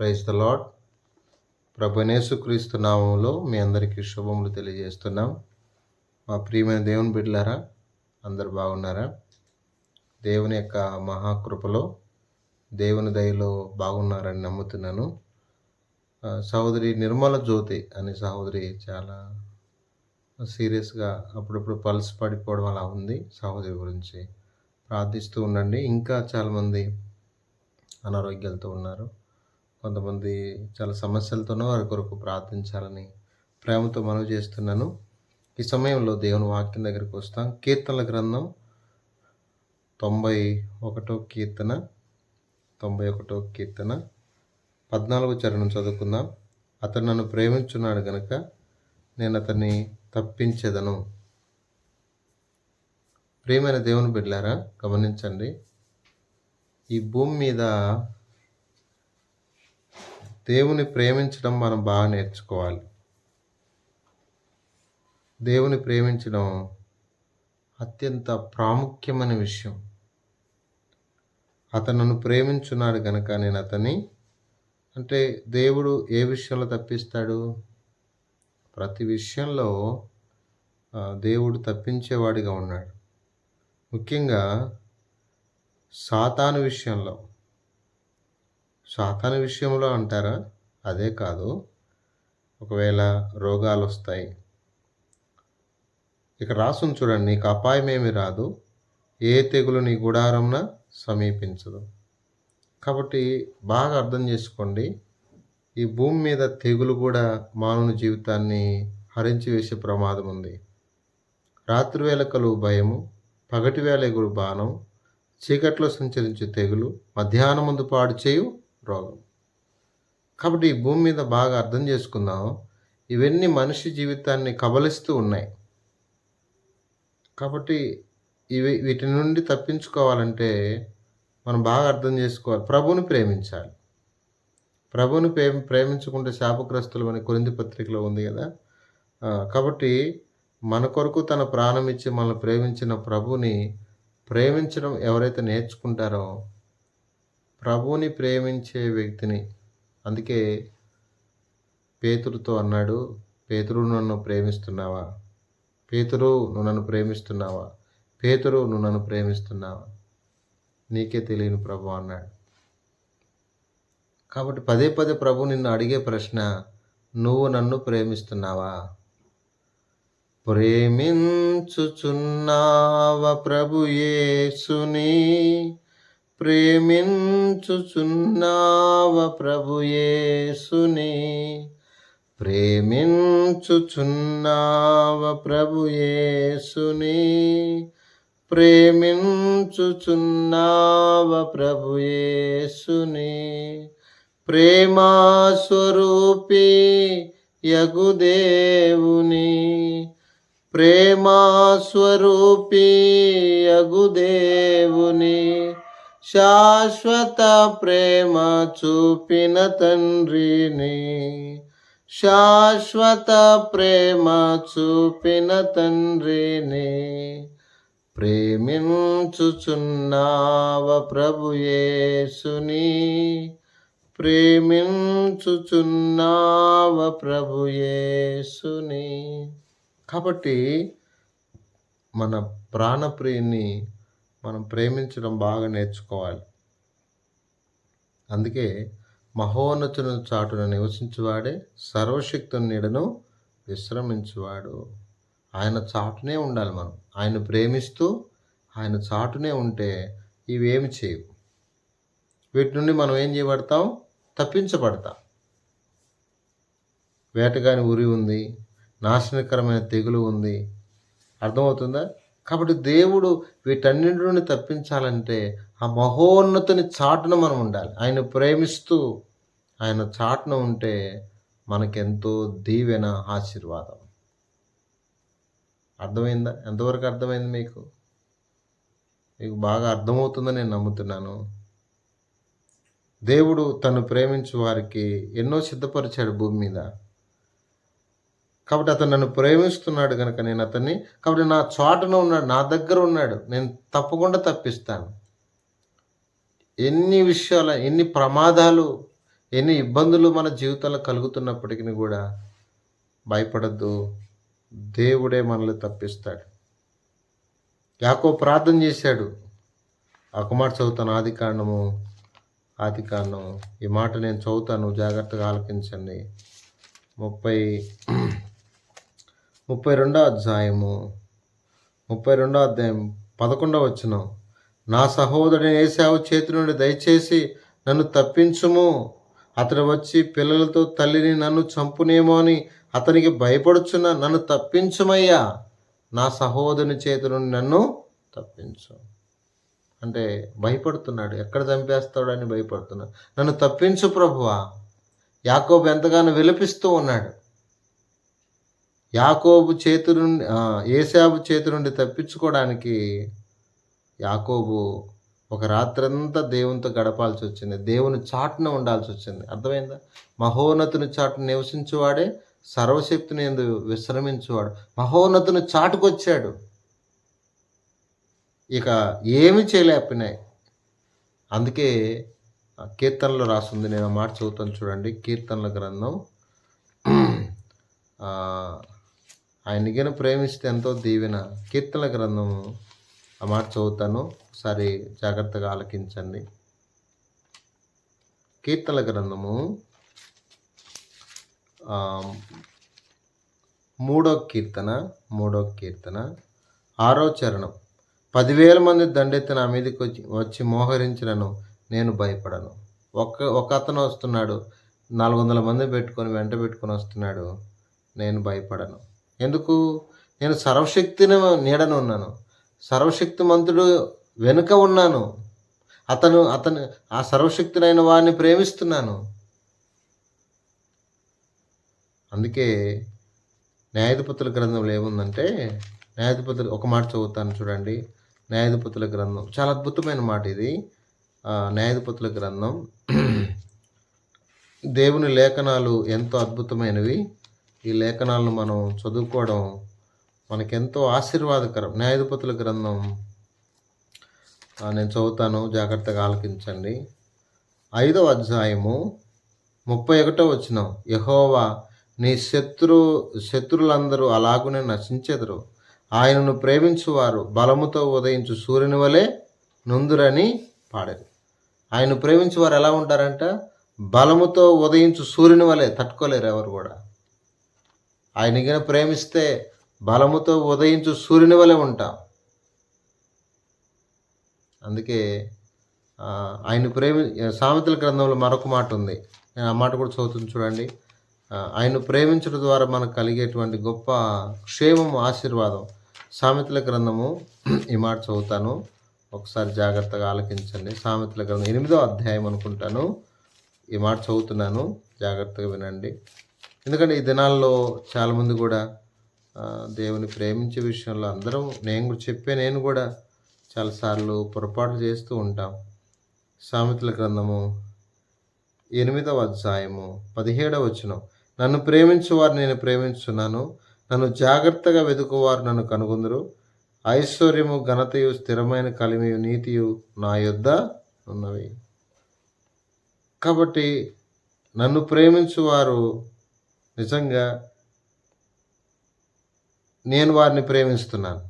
Praise the lord ప్రభనేసుక్రీస్తు నామంలో మీ అందరికీ శుభములు తెలియజేస్తున్నాం. మా ప్రియమైన దేవుని బిడ్డలారా అందరు బాగున్నారా? దేవుని యొక్క మహాకృపలో దేవుని దయలో బాగున్నారని నమ్ముతున్నాను. సహోదరి నిర్మల జ్యోతి అనే సహోదరి చాలా సీరియస్గా అప్పుడప్పుడు పల్స్ పడిపోవడం అలా ఉంది సహోదరి గురించి. ప్రార్థిస్తూ ఉండండి. ఇంకా చాలామంది అనారోగ్యాలతో ఉన్నారు. కొంతమంది చాలా సమస్యలతోనూ వారి కొరకు ప్రార్థించాలని ప్రేమతో మనవి చేస్తున్నాను. ఈ సమయంలో దేవుని వాక్యం దగ్గరికి వస్తాం. కీర్తనల గ్రంథం తొంభై ఒకటో కీర్తన తొంభై ఒకటో కీర్తన పద్నాలుగో చరణం చదువుకుందాం. అతను నన్ను ప్రేమించున్నాడు గనుక నేను అతన్ని తప్పించేదను. ప్రేమైన దేవుని బిడ్డారా గమనించండి. ఈ భూమి మీద దేవుని ప్రేమించడం మనం బాగా నేర్చుకోవాలి. దేవుని ప్రేమించడం అత్యంత ప్రాముఖ్యమైన విషయం. అతను నన్ను ప్రేమించున్నాడు కనుక నేను అతని అంటే దేవుడు ఏ విషయంలో తప్పిస్తాడు? ప్రతి విషయంలో దేవుడు తప్పించేవాడిగా ఉన్నాడు. ముఖ్యంగా సాతాను విషయంలో. శాతాన విషయంలో అంటారా? అదే కాదు. ఒకవేళ రోగాలు వస్తాయి ఇక రాసుని చూడండి. నీకు అపాయమేమి రాదు. ఏ తెగులు నీ గుడారంన సమీపించదు. కాబట్టి బాగా అర్థం చేసుకోండి. ఈ భూమి మీద తెగులు కూడా మానవుని జీవితాన్ని హరించి వేసే ప్రమాదం ఉంది. రాత్రి వేళ భయము పగటి వేళ ఎగురు బాణం చీకట్లో సంచరించే తెగులు మధ్యాహ్నం ముందు పాడు చేయు రోగం. కాబట్టి ఈ భూమి మీద బాగా అర్థం చేసుకుందాం ఇవన్నీ మనిషి జీవితాన్ని కబలిస్తూ ఉన్నాయి. కాబట్టి ఇవి వీటి నుండి తప్పించుకోవాలంటే మనం బాగా అర్థం చేసుకోవాలి. ప్రభువుని ప్రేమించాలి. ప్రభువుని ప్రేమ ప్రేమించుకుంటే శాపగ్రస్తులు అని కొరింది పత్రికలో ఉంది కదా. కాబట్టి మన కొరకు తన ప్రాణం ఇచ్చి మనల్ని ప్రేమించిన ప్రభుని ప్రేమించడం ఎవరైతే నేర్చుకుంటారో ప్రభువుని ప్రేమించే వ్యక్తిని. అందుకే పేతురుతో అన్నాడు పేతురు నన్ను ప్రేమిస్తున్నావా? పేతురు నువ్వు నన్ను ప్రేమిస్తున్నావా? పేతురు నువ్వు నన్ను ప్రేమిస్తున్నావా? నీకే తెలియని ప్రభు అన్నాడు. కాబట్టి పదే పదే ప్రభు నిన్ను అడిగే ప్రశ్న నువ్వు నన్ను ప్రేమిస్తున్నావా? ప్రేమించుచున్నావ ప్రభు యేసుని? ప్రేమించుచున్నావ ప్రభుయేసుని ప్రేమించుచున్నావ ప్రభుయేసుని ప్రేమించుచున్నావ ప్రభు యేసుని. ప్రేమా స్వరూపి యగు శాశ్వత ప్రేమ చూపిన తండ్రిని. శాశ్వత ప్రేమ చూపిన తండ్రిని. ప్రేమించుచున్నావ ప్రభుయేసుని ప్రేమించుచున్నావ ప్రభుయేసుని కాబట్టి మన ప్రాణప్రియుని మనం ప్రేమించడం బాగా నేర్చుకోవాలి. అందుకే మహోన్నతుని చాటున నివసించువాడే సర్వశక్తుని నీడను విశ్రమించువాడు. ఆయన చాటునే ఉండాలి మనం. ఆయన ప్రేమిస్తూ ఆయన చాటునే ఉంటే ఇవేమి చేయవు. వీటి నుండి మనం ఏం చేయబడతాం? తప్పించబడతాం. వేటగాని ఉరి ఉంది నాశనకరమైన తెగులు ఉంది. అర్థమవుతుందా? కాబట్టి దేవుడు వీటన్నిటి నుండి తప్పించాలంటే ఆ మహోన్నతుని చాటున మనం ఉండాలి. ఆయన ప్రేమిస్తూ ఆయన చాటున ఉంటే మనకెంతో దీవెన ఆశీర్వాదం. అర్థమైందా? ఎంతవరకు అర్థమైంది మీకు? మీకు బాగా అర్థమవుతుందని నేను నమ్ముతున్నాను. దేవుడు తను ప్రేమించు వారికి ఎన్నో సిద్ధపరిచాడు భూమి మీద. కాబట్టి అతను నన్ను ప్రేమిస్తున్నాడు కనుక నేను అతన్ని కాబట్టి నా చోటన ఉన్నాడు నా దగ్గర ఉన్నాడు నేను తప్పకుండా తప్పిస్తాను. ఎన్ని విషయాలు ఎన్ని ప్రమాదాలు ఎన్ని ఇబ్బందులు మన జీవితంలో కలుగుతున్నప్పటికీ కూడా భయపడద్దు. దేవుడే మనల్ని తప్పిస్తాడు. యాకో ప్రార్థన చేశాడు. ఆ మాట చదువుతాను ఆది కాండము ఆది కాండము. ఈ మాట నేను చదువుతాను జాగ్రత్తగా ఆలకించండి. ముప్పై ముప్పై రెండో అధ్యాయము. ముప్పై రెండో అధ్యాయం పదకొండవ వచ్చిన నా సహోదరుని ఏసావు చేతి నుండి దయచేసి నన్ను తప్పించుము. అతడు వచ్చి పిల్లలతో తల్లిని నన్ను చంపునేమో అని అతనికి భయపడుచున్న నన్ను తప్పించుమయ్యా. నా సహోదరుని చేతి నుండి నన్ను తప్పించు. అంటే భయపడుతున్నాడు. ఎక్కడ చంపేస్తాడని భయపడుతున్నాడు. నన్ను తప్పించు ప్రభువా. యాకోబు ఎంతగానో విలపిస్తూ ఉన్నాడు. యాకోబు చేతి నుండి ఏసాబు చేతి నుండి తప్పించుకోవడానికి యాకోబు ఒక రాత్రంతా దేవునితో గడపాల్సి వచ్చింది. దేవుని చాటున ఉండాల్సి వచ్చింది. అర్థమైందా? మహోన్నతుని చాటును నివసించేవాడే సర్వశక్తిని ఎందు విశ్రమించువాడు. మహోన్నతుని చాటుకొచ్చాడు. ఇక ఏమి చేయలేకపోయినాయి అందుకే కీర్తనలో రాస్తుంది నేను మాట చదువుతాను చూడండి. కీర్తనల గ్రంథం ఆయనకిన ప్రేమిస్తే ఎంతో దీవెన. కీర్తన గ్రంథము ఆ మాట చదువుతాను. ఒకసారి జాగ్రత్తగా ఆలకించండి. కీర్తన గ్రంథము మూడో కీర్తన మూడో కీర్తన ఆరో చరణం. పదివేల మంది దండెత్తి నా మీదకి వచ్చి వచ్చి మోహరించినను నేను భయపడను. ఒక ఒక అతను వస్తున్నాడు. నాలుగు వందల మంది పెట్టుకొని వెంట పెట్టుకొని వస్తున్నాడు. నేను భయపడను. ఎందుకు? నేను సర్వశక్తిని నీడను ఉన్నాను. సర్వశక్తిమంతుడు వెనుక ఉన్నాను. అతను అతను ఆ సర్వశక్తినైన వాడిని ప్రేమిస్తున్నాను. అందుకే న్యాయాధిపతుల గ్రంథంలో ఏముందంటే న్యాయాధిపతులు ఒక మాట చదువుతాను చూడండి. న్యాయాధిపతుల గ్రంథం చాలా అద్భుతమైన మాట ఇది. న్యాయాధిపతుల గ్రంథం దేవుని లేఖనాలు ఎంతో అద్భుతమైనవి. ఈ లేఖనాలను మనం చదువుకోవడం మనకెంతో ఆశీర్వాదకరం. న్యాయాధిపతుల గ్రంథం నేను చదువుతాను జాగ్రత్తగా ఆలకించండి. ఐదవ అధ్యాయము ముప్పై ఒకటో వచ్చిన యహోవా నీ శత్రు శత్రులందరూ అలాగునే నశించెదరు. ఆయనను ప్రేమించువారు బలముతో ఉదయించు సూర్యుని వలె నుందురని పాడారు ఆయన ప్రేమించువారు ఎలా ఉంటారంట? బలముతో ఉదయించు సూర్యుని వలె తట్టుకోలేరు ఎవరు కూడా. ఆయన గిన ప్రేమిస్తే బలముతో ఉదయించు సూర్యుని వలె ఉంటాం. అందుకే ఆయన ప్రేమి సామెతల గ్రంథంలో మరొక మాట ఉంది. నేను ఆ మాట కూడా చదువుతుంది చూడండి. ఆయన ప్రేమించడం ద్వారా మనకు కలిగేటువంటి గొప్ప క్షేమము ఆశీర్వాదం. సామెతల గ్రంథము ఈ మాట చదువుతాను. ఒకసారి జాగ్రత్తగా ఆలకించండి. సామెతల గ్రంథం ఎనిమిదో అధ్యాయం అనుకుంటాను. ఈ మాట చదువుతున్నాను. జాగ్రత్తగా వినండి. ఎందుకంటే ఈ దినాల్లో చాలామంది కూడా దేవుని ప్రేమించే విషయంలో అందరం నేను కూడా చెప్పే నేను కూడా చాలాసార్లు పొరపాటు చేస్తూ ఉంటాం. సామెతల గ్రంథము ఎనిమిదవ అధ్యాయము పదిహేడవ వచనం. నన్ను ప్రేమించువారు నేను ప్రేమించున్నాను నన్ను జాగ్రత్తగా వెతుకువారు నన్ను కనుగొందరు. ఐశ్వర్యము ఘనతయు స్థిరమైన కలిమియు నీతియు నా యొద్ద ఉన్నవి. కాబట్టి నన్ను ప్రేమించువారు నిజంగా నేను వారిని ప్రేమిస్తున్నాను.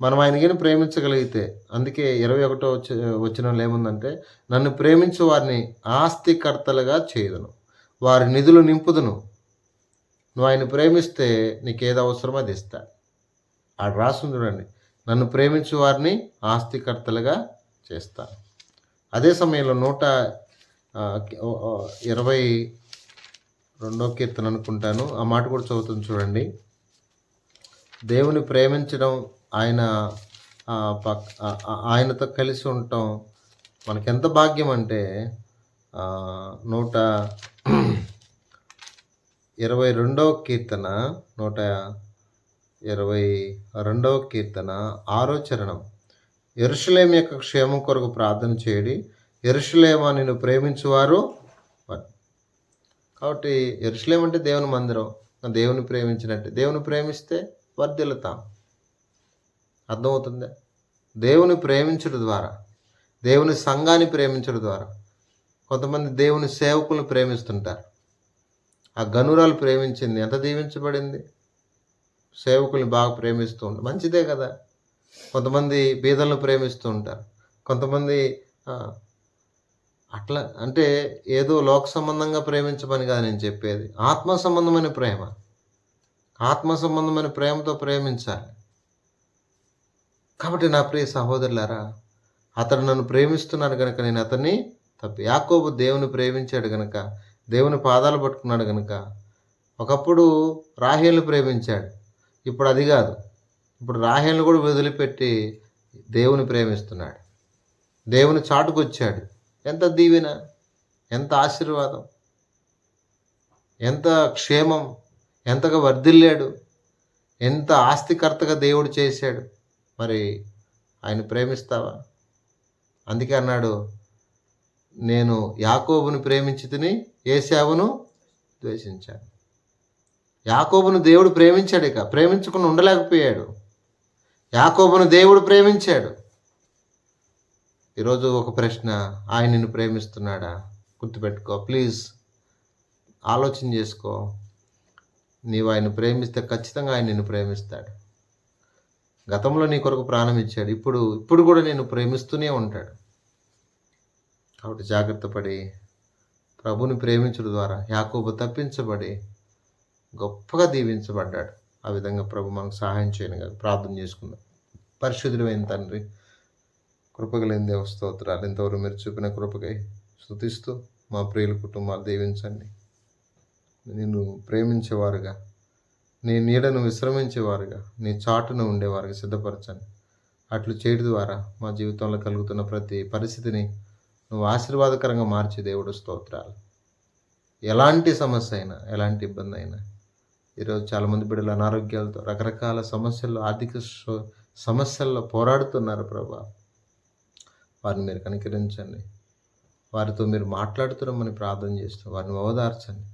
మనం ఆయనకి ప్రేమించగలిగితే అందుకే ఇరవై ఒకటో వచ్చి వచ్చిన ఏముందంటే నన్ను ప్రేమించు వారిని ఆస్తికర్తలుగా చేయదును. వారి నిధులు నింపుదును. నువ్వు ఆయన ప్రేమిస్తే నీకు ఏది అవసరమో అది ఇస్తా. ఆడ రాసింది చూడండి. నన్ను ప్రేమించు వారిని ఆస్తికర్తలుగా చేస్తాను అదే సమయంలో నూట ఇరవై రెండో కీర్తన అనుకుంటాను. ఆ మాట కూడా చదువుతుంది చూడండి. దేవుని ప్రేమించడం ఆయన పక్ ఆయనతో కలిసి ఉండటం మనకెంత భాగ్యం అంటే నూట ఇరవై రెండవ కీర్తన నూట ఇరవై రెండవ కీర్తన ఆరో చరణం ఎరుషులేం యొక్క క్షేమం కొరకు ప్రార్థన చేయడి. ఎరుషులేమా నిన్ను ప్రేమించువారు కాబట్టి ఎరుసలేం అంటే దేవుని మందిరం. దేవుని ప్రేమించినట్టే. దేవుని ప్రేమిస్తే వర్ధిల్లుతాం. అర్థమవుతుందా? దేవుని ప్రేమించడం ద్వారా దేవుని సంఘాన్ని ప్రేమించడం ద్వారా కొంతమంది దేవుని సేవకులను ప్రేమిస్తుంటారు. ఆ గనురాలు ప్రేమించింది. ఎంత దీవించబడింది? సేవకుల్ని బాగా ప్రేమిస్తూ ఉంటారు మంచిదే కదా. కొంతమంది బీదలను ప్రేమిస్తూ ఉంటారు. కొంతమంది అట్లా అంటే ఏదో లోక సంబంధంగా ప్రేమించమని కాదు నేను చెప్పేది. ఆత్మ సంబంధమైన ప్రేమ. ఆత్మ సంబంధమైన ప్రేమతో ప్రేమించాలి. కాబట్టి నా ప్రియ సహోదరులారా అతడు నన్ను ప్రేమిస్తున్నాడు కనుక నేను అతన్ని తప్పి యాకోబు దేవుని ప్రేమించాడు కనుక దేవుని పాదాలు పట్టుకున్నాడు కనుక ఒకప్పుడు రాహేలు ప్రేమించాడు. ఇప్పుడు అది కాదు. ఇప్పుడు రాహేల్ని కూడా వదిలిపెట్టి దేవుని ప్రేమిస్తున్నాడు. దేవుని చాటుకొచ్చాడు. ఎంత దీవెన ఎంత ఆశీర్వాదం ఎంత క్షేమం ఎంతగా వర్ధిల్లాడు ఎంత ఆస్తికర్తగా దేవుడు చేశాడు. మరి ఆయన ప్రేమిస్తావా? అందుకే అన్నాడు నేను యాకోబుని ప్రేమించి తిని ఏసావును ద్వేషించాను. యాకోబును దేవుడు ప్రేమించాడు ఇక ప్రేమించకుండా ఉండలేకపోయాడు. యాకోబును దేవుడు ప్రేమించాడు. ఈరోజు ఒక ప్రశ్న. ఆయన నిన్ను ప్రేమిస్తున్నాడా? గుర్తుపెట్టుకో. ప్లీజ్ ఆలోచన చేసుకో. నీవు ఆయన ప్రేమిస్తే ఖచ్చితంగా ఆయన నిన్ను ప్రేమిస్తాడు. గతంలో నీ కొరకు ప్రాణం ఇచ్చాడు. ఇప్పుడు ఇప్పుడు కూడా నేను ప్రేమిస్తూనే ఉంటాడు. కాబట్టి జాగ్రత్త పడి ప్రభుని ప్రేమించడం ద్వారా యాకోబు తప్పించబడి గొప్పగా దీవించబడ్డాడు. ఆ విధంగా ప్రభు మనకు సహాయం చేయను కదా. ప్రార్థన చేసుకుందాం. పరిశుద్ధులైన తండ్రి కృపగలేని దేవ స్తోత్రాలు. ఇంతవరకు మీరు చూపిన కృపకై స్థుతిస్తూ మా ప్రియుల కుటుంబాలు దీవించండి. నిన్ను ప్రేమించేవారుగా నీ నీడను విశ్రమించేవారుగా నీ చాటును ఉండేవారుగా సిద్ధపరచండి. అట్లు చేయడం ద్వారా మా జీవితంలో కలుగుతున్న ప్రతి పరిస్థితిని నువ్వు ఆశీర్వాదకరంగా మార్చే దేవుడు స్తోత్రాలు. ఎలాంటి సమస్య అయినా ఎలాంటి ఇబ్బంది అయినా ఈరోజు చాలామంది బిడ్డలు అనారోగ్యాలతో రకరకాల సమస్యల్లో ఆర్థిక సమస్యల్లో పోరాడుతున్నారు ప్రభా. వారిని మీరు కనికరించండి. వారితో మీరు మాట్లాడుతున్నామని ప్రార్థన చేస్తూ. వారిని ఓదార్చండి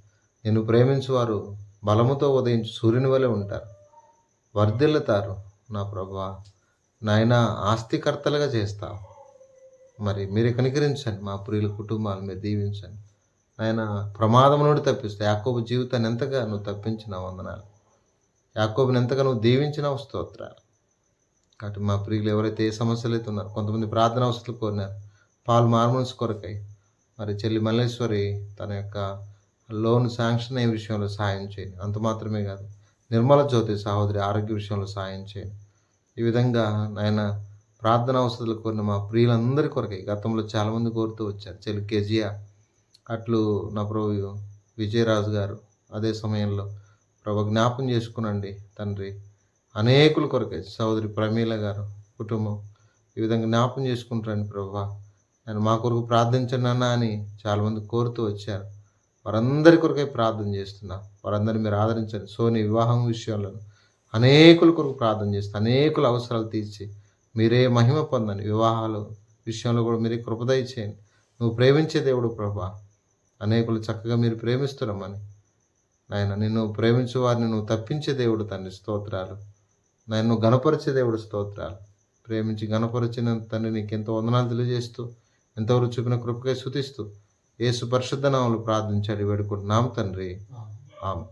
నేను ప్రేమించు వారు బలముతో ఉదయించి సూర్యుని వలె ఉంటారు. వర్ధిల్లుతారు. నా ప్రభా నాయన ఆస్తికర్తలుగా చేస్తావు. మరి మీరు కనికరించండి. మా ప్రియుల కుటుంబాలు మీరు దీవించండి. నాయన ప్రమాదం నుండి తప్పిస్తే యాకోబు జీవితాన్ని ఎంతగా నువ్వు తప్పించిన వందనాలు. యాకోబుని ఎంతగా నువ్వు దీవించిన స్తోత్రాలు. కాబట్టి మా ప్రియులు ఎవరైతే ఏ సమస్యలు అయితే ఉన్నారో కొంతమంది ప్రార్థన అవసరాలు కోరినారు పాలు మార్మన్స్ కొరకై మరి చెల్లి మల్లేశ్వరి తన యొక్క లోన్ శాంక్షన్ అయ్యే విషయంలో సాయం చేయండి. అంత మాత్రమే కాదు నిర్మల జ్యోతి సహోదరి ఆరోగ్య విషయంలో సాయం చేయండి. ఈ విధంగా నాయన ప్రార్థన అవసరాలు కోరిన మా ప్రియులందరి కొరకై గతంలో చాలామంది కోరుతూ వచ్చారు. చెల్లి కేజియా అట్లు నా ప్రభు విజయరాజు గారు అదే సమయంలో ప్రభు జ్ఞాపం చేసుకునండి తండ్రి. అనేకుల కొరకై. సోదరి ప్రమీల గారు కుటుంబం ఈ విధంగా జ్ఞాపం చేసుకుంటారండి ప్రభా. నేను మా కొరకు ప్రార్థించండి అన్నా అని చాలామంది కోరుతూ వచ్చారు. వారందరి కొరకై ప్రార్థన చేస్తున్నా. వారందరిని మీరు ఆదరించండి. సోని వివాహం విషయంలో అనేకుల కొరకు ప్రార్థన చేస్తే అనేకుల అవసరాలు తీర్చి మీరే మహిమ పొందండి. వివాహాలు విషయంలో కూడా మీరే కృపదయ చేయండి. నువ్వు ప్రేమించే దేవుడు ప్రభా. అనేకులు చక్కగా మీరు ప్రేమిస్తున్నామని నాయన నిన్ను ప్రేమించే వారిని నువ్వు తప్పించే దేవుడు తండ్రి. స్తోత్రాలు. నన్ను గణపరిచే దేవుడు స్తోత్రాలు. ప్రేమించి గణపరిచిన తండ్రి నీకు ఎంతో వందనాలు తెలియజేస్తూ ఎంతవరకు చూపిన కృపకై శుతిస్తూ యేసు పరిశుద్ధ నామలు ప్రార్థించాడు వేడుకుంటున్నాం తండ్రి. ఆమె